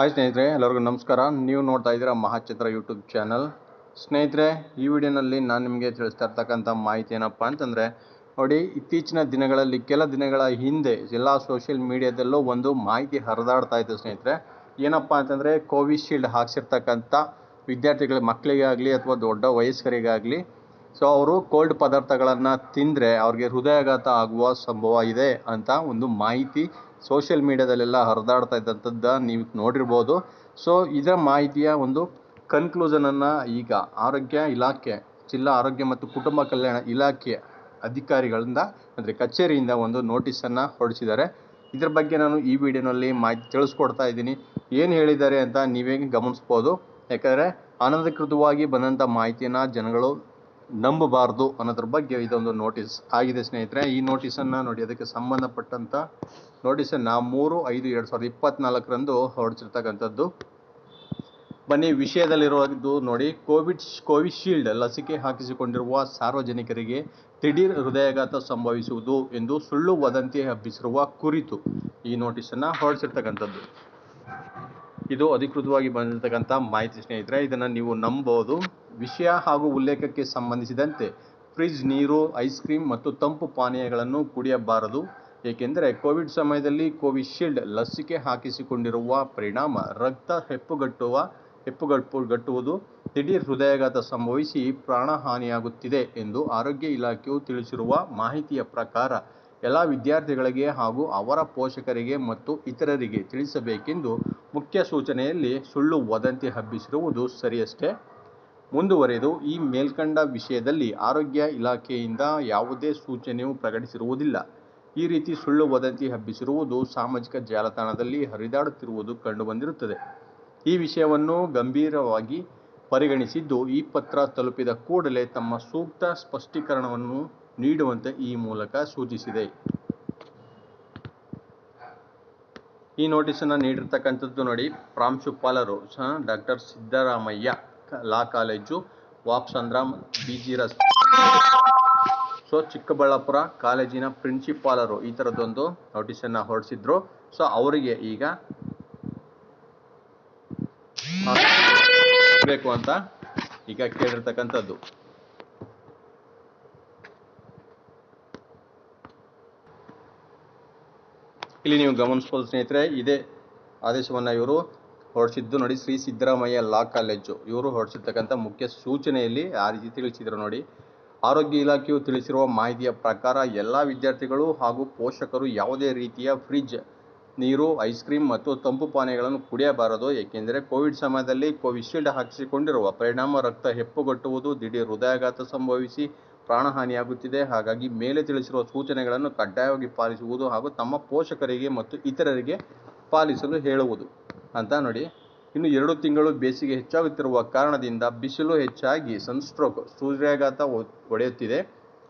Hi ಸ್ನೇಹಿತರೆ, ಎಲ್ಲರಿಗೂ ನಮಸ್ಕಾರ. ನೀವು ನೋಡ್ತಾ ಇದ್ದೀರಾ ಮಹಾಚಿತ್ರ ಯೂಟ್ಯೂಬ್ ಚಾನಲ್. ಸ್ನೇಹಿತರೆ, ಈ ವಿಡಿಯೋನಲ್ಲಿ ನಾನು ನಿಮಗೆ ತಿಳಿಸ್ತಾ ಇರ್ತಕ್ಕಂಥ ಮಾಹಿತಿ ಏನಪ್ಪ ಅಂತಂದರೆ, ನೋಡಿ, ಇತ್ತೀಚಿನ ದಿನಗಳಲ್ಲಿ, ಕೆಲ ದಿನಗಳ ಹಿಂದೆ ಎಲ್ಲ ಸೋಷಿಯಲ್ ಮೀಡಿಯಾದಲ್ಲೂ ಒಂದು ಮಾಹಿತಿ ಹರಿದಾಡ್ತಾ ಇತ್ತು ಸ್ನೇಹಿತರೆ. ಏನಪ್ಪ ಅಂತಂದರೆ, ಕೋವಿಶೀಲ್ಡ್ ಹಾಕ್ಸಿರ್ತಕ್ಕಂಥ ವಿದ್ಯಾರ್ಥಿಗಳ, ಮಕ್ಕಳಿಗಾಗಲಿ ಅಥವಾ ದೊಡ್ಡ ವಯಸ್ಕರಿಗಾಗಲಿ ಸೊ ಅವರು ಕೋಲ್ಡ್ ಪದಾರ್ಥಗಳನ್ನು ತಿಂದರೆ ಅವ್ರಿಗೆ ಹೃದಯಾಘಾತ ಆಗುವ ಸಂಭವ ಇದೆ ಅಂತ ಒಂದು ಮಾಹಿತಿ ಸೋಷಿಯಲ್ ಮೀಡಿಯಾದಲ್ಲೆಲ್ಲ ಹರಿದಾಡ್ತಾ ಇದ್ದಂಥದ್ದು ನೀವು ನೋಡಿರ್ಬೋದು. ಸೊ ಇದರ ಮಾಹಿತಿಯ ಒಂದು ಕನ್ಕ್ಲೂಷನನ್ನು ಈಗ ಆರೋಗ್ಯ ಇಲಾಖೆ, ಜಿಲ್ಲಾ ಆರೋಗ್ಯ ಮತ್ತು ಕುಟುಂಬ ಕಲ್ಯಾಣ ಇಲಾಖೆ ಅಧಿಕಾರಿಗಳಿಂದ ಅಂದರೆ ಕಚೇರಿಯಿಂದ ಒಂದು ನೋಟಿಸನ್ನು ಹೊರಡಿಸಿದ್ದಾರೆ. ಇದ್ರ ಬಗ್ಗೆ ನಾನು ಈ ವಿಡಿಯೋನಲ್ಲಿ ಮಾಹಿತಿ ತಿಳಿಸ್ಕೊಡ್ತಾ ಇದ್ದೀನಿ. ಏನು ಹೇಳಿದ್ದಾರೆ ಅಂತ ನೀವೇ ಗಮನಿಸ್ಬೋದು. ಯಾಕಂದರೆ ಅನಧಿಕೃತವಾಗಿ ಬಂದಂಥ ಮಾಹಿತಿಯನ್ನು ಜನಗಳು ನಂಬಬಾರ್ದು ಅನ್ನೋದ್ರ ಬಗ್ಗೆ ಇದೊಂದು ನೋಟಿಸ್ ಆಗಿದೆ ಸ್ನೇಹಿತರೆ. ಈ ನೋಟಿಸನ್ನು ನೋಡಿ, ಅದಕ್ಕೆ ಸಂಬಂಧಪಟ್ಟಂಥ ನೋಟಿಸನ್ನು ಮೂರು, ಐದು, ಎರಡು ಸಾವಿರದ ಇಪ್ಪತ್ನಾಲ್ಕರಂದು ಹೊರಡಿಸಿರ್ತಕ್ಕಂಥದ್ದು. ಬನ್ನಿ ವಿಷಯದಲ್ಲಿರುವುದು ನೋಡಿ. ಕೋವಿಡ್ ಕೋವಿಶೀಲ್ಡ್ ಲಸಿಕೆ ಹಾಕಿಸಿಕೊಂಡಿರುವ ಸಾರ್ವಜನಿಕರಿಗೆ ದಿಢೀರ್ ಹೃದಯಾಘಾತ ಸಂಭವಿಸುವುದು ಎಂದು ಸುಳ್ಳು ವದಂತಿ ಹಬ್ಬಿಸಿರುವ ಕುರಿತು ಈ ನೋಟಿಸನ್ನು ಹೊರಡಿಸಿರ್ತಕ್ಕಂಥದ್ದು. ಇದು ಅಧಿಕೃತವಾಗಿ ಬಂದಿರತಕ್ಕಂಥ ಮಾಹಿತಿ ಸ್ನೇಹಿತರೆ. ಇದನ್ನು ನೀವು ನಂಬೋದು. ವಿಷಯ ಹಾಗೂ ಉಲ್ಲೇಖಕ್ಕೆ ಸಂಬಂಧಿಸಿದಂತೆ ಫ್ರಿಜ್ ನೀರು, ಐಸ್ ಕ್ರೀಮ್ ಮತ್ತು ತಂಪು ಪಾನೀಯಗಳನ್ನು ಕುಡಿಯಬಾರದು. ಏಕೆಂದರೆ ಕೋವಿಡ್ ಸಮಯದಲ್ಲಿ ಕೋವಿಶೀಲ್ಡ್ ಲಸಿಕೆ ಹಾಕಿಸಿಕೊಂಡಿರುವ ಪರಿಣಾಮ ರಕ್ತ ಹೆಪ್ಪುಗಟ್ಟುವ ಹೆಪ್ಪುಗಟ್ಟು ಗಟ್ಟುವುದು ದಿಢೀರ್ ಹೃದಯಾಘಾತ ಸಂಭವಿಸಿ ಪ್ರಾಣಹಾನಿಯಾಗುತ್ತಿದೆ ಎಂದು ಆರೋಗ್ಯ ಇಲಾಖೆಯು ತಿಳಿಸಿರುವ ಮಾಹಿತಿಯ ಪ್ರಕಾರ ಎಲ್ಲ ವಿದ್ಯಾರ್ಥಿಗಳಿಗೆ ಹಾಗೂ ಅವರ ಪೋಷಕರಿಗೆ ಮತ್ತು ಇತರರಿಗೆ ತಿಳಿಸಬೇಕೆಂದು ಮುಖ್ಯ ಸೂಚನೆಯಲ್ಲಿ ಸುಳ್ಳು ವದಂತಿ ಹಬ್ಬಿಸಿರುವುದು ಸರಿಯಷ್ಟೇ? ಮುಂದುವರೆದು ಈ ಮೇಲ್ಕಂಡ ವಿಷಯದಲ್ಲಿ ಆರೋಗ್ಯ ಇಲಾಖೆಯಿಂದ ಯಾವುದೇ ಸೂಚನೆಯೂ ಪ್ರಕಟಿಸಿರುವುದಿಲ್ಲ. ಈ ರೀತಿ ಸುಳ್ಳು ವದಂತಿ ಹಬ್ಬಿಸಿರುವುದು ಸಾಮಾಜಿಕ ಜಾಲತಾಣದಲ್ಲಿ ಹರಿದಾಡುತ್ತಿರುವುದು ಕಂಡುಬಂದಿರುತ್ತದೆ. ಈ ವಿಷಯವನ್ನು ಗಂಭೀರವಾಗಿ ಪರಿಗಣಿಸಿದ್ದು ಈ ಪತ್ರ ತಲುಪಿದ ಕೂಡಲೇ ತಮ್ಮ ಸೂಕ್ತ ಸ್ಪಷ್ಟೀಕರಣವನ್ನು ನೀಡುವಂತೆ ಈ ಮೂಲಕ ಸೂಚಿಸಿದೆ. ಈ ನೋಟಿಸನ್ನು ನೀಡಿರ್ತಕ್ಕಂಥದ್ದು ನೋಡಿ ಪ್ರಾಂಶುಪಾಲರು doctor Siddaramaiah. Law college Wapasandra B G ರಸ್ತೆ ಸೊ, ಚಿಕ್ಕಬಳ್ಳಾಪುರ ಕಾಲೇಜಿನ ಪ್ರಿನ್ಸಿಪಾಲರು ಈ ಥರದ್ದೊಂದು ನೋಟಿಸನ್ನು ಹೊರಡಿಸಿದ್ರು. ಸೊ, ಅವರಿಗೆ ಈಗ ಬೇಕು ಅಂತ ಈಗ ಕೇಳಿರ್ತಕ್ಕಂಥದ್ದು. ಇಲ್ಲಿ ನೀವು ಗಮನಿಸ್ಬೋದು ಸ್ನೇಹಿತರೆ, ಇದೇ ಆದೇಶವನ್ನು ಇವರು ಹೊರಡಿಸಿದ್ದು ನೋಡಿ ಶ್ರೀ ಸಿದ್ದರಾಮಯ್ಯ ಲಾ ಕಾಲೇಜು. ಇವರು ಹೊರಡಿಸಿರ್ತಕ್ಕಂಥ ಮುಖ್ಯ ಸೂಚನೆಯಲ್ಲಿ ಆ ರೀತಿ ತಿಳಿಸಿದರು ನೋಡಿ. ಆರೋಗ್ಯ ಇಲಾಖೆಯು ತಿಳಿಸಿರುವ ಮಾಹಿತಿಯ ಪ್ರಕಾರ ಎಲ್ಲ ವಿದ್ಯಾರ್ಥಿಗಳು ಹಾಗೂ ಪೋಷಕರು ಯಾವುದೇ ರೀತಿಯ ಫ್ರಿಜ್ ನೀರು, ಐಸ್ ಕ್ರೀಮ್ ಮತ್ತು ತಂಪು ಪಾನೀಯಗಳನ್ನು ಕುಡಿಯಬಾರದು. ಏಕೆಂದರೆ ಕೋವಿಡ್ ಸಮಯದಲ್ಲಿ ಕೋವಿಶೀಲ್ಡ್ ಹಾಕಿಸಿಕೊಂಡಿರುವ ಪರಿಣಾಮ ರಕ್ತ ಹೆಪ್ಪುಗಟ್ಟುವುದು, ದಿಢೀರ್ ಹೃದಯಾಘಾತ ಸಂಭವಿಸಿ ಪ್ರಾಣಹಾನಿಯಾಗುತ್ತಿದೆ. ಹಾಗಾಗಿ ಮೇಲೆ ತಿಳಿಸಿರುವ ಸೂಚನೆಗಳನ್ನು ಕಡ್ಡಾಯವಾಗಿ ಪಾಲಿಸುವುದು ಹಾಗೂ ತಮ್ಮ ಪೋಷಕರಿಗೆ ಮತ್ತು ಇತರರಿಗೆ ಪಾಲಿಸಲು ಹೇಳುವುದು. ಅಂತ ನೋಡಿ. ಇನ್ನು ಎರಡು ತಿಂಗಳು ಬೇಸಿಗೆ ಹೆಚ್ಚಾಗುತ್ತಿರುವ ಕಾರಣದಿಂದ ಬಿಸಿಲು ಹೆಚ್ಚಾಗಿ ಸನ್ಸ್ಟ್ರೋಕ್ ಸೂರ್ಯಾಘಾತ ಒಡೆಯುತ್ತಿದೆ.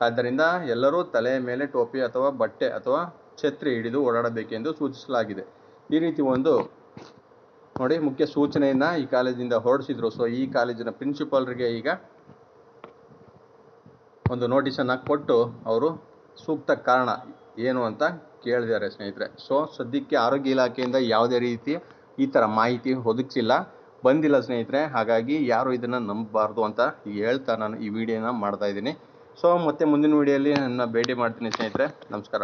ಆದ್ದರಿಂದ ಎಲ್ಲರೂ ತಲೆಯ ಮೇಲೆ ಟೋಪಿ ಅಥವಾ ಬಟ್ಟೆ ಅಥವಾ ಛತ್ರಿ ಹಿಡಿದು ಓಡಾಡಬೇಕೆಂದು ಸೂಚಿಸಲಾಗಿದೆ. ಈ ರೀತಿ ಒಂದು ನೋಡಿ ಮುಖ್ಯ ಸೂಚನೆಯನ್ನು ಈ ಕಾಲೇಜಿಂದ ಹೊರಡಿಸಿದ್ರು. ಸೊ ಈ ಕಾಲೇಜಿನ ಪ್ರಿನ್ಸಿಪಾಲ್ರಿಗೆ ಈಗ ಒಂದು ನೋಟಿಸನ್ನು ಕೊಟ್ಟು ಅವರು ಸೂಕ್ತ ಕಾರಣ ಏನು ಅಂತ ಕೇಳಿದ್ದಾರೆ ಸ್ನೇಹಿತರೆ. ಸೊ ಸದ್ಯಕ್ಕೆ ಆರೋಗ್ಯ ಇಲಾಖೆಯಿಂದ ಯಾವುದೇ ರೀತಿ ಈ ಥರ ಮಾಹಿತಿ ಒದಗಿಸಿಲ್ಲ ಬಂದಿಲ್ಲ ಸ್ನೇಹಿತರೆ, ಹಾಗಾಗಿ ಯಾರು ಇದನ್ನು ನಂಬಬಾರ್ದು ಅಂತ ಹೇಳ್ತಾ ನಾನು ಈ ವಿಡಿಯೋನ ಮಾಡ್ತಾ ಇದ್ದೀನಿ. ಸೊ ಮತ್ತೆ ಮುಂದಿನ ವಿಡಿಯೋಲಿ ನನ್ನ ಭೇಟಿ ಮಾಡ್ತೀನಿ ಸ್ನೇಹಿತರೆ. ನಮಸ್ಕಾರ.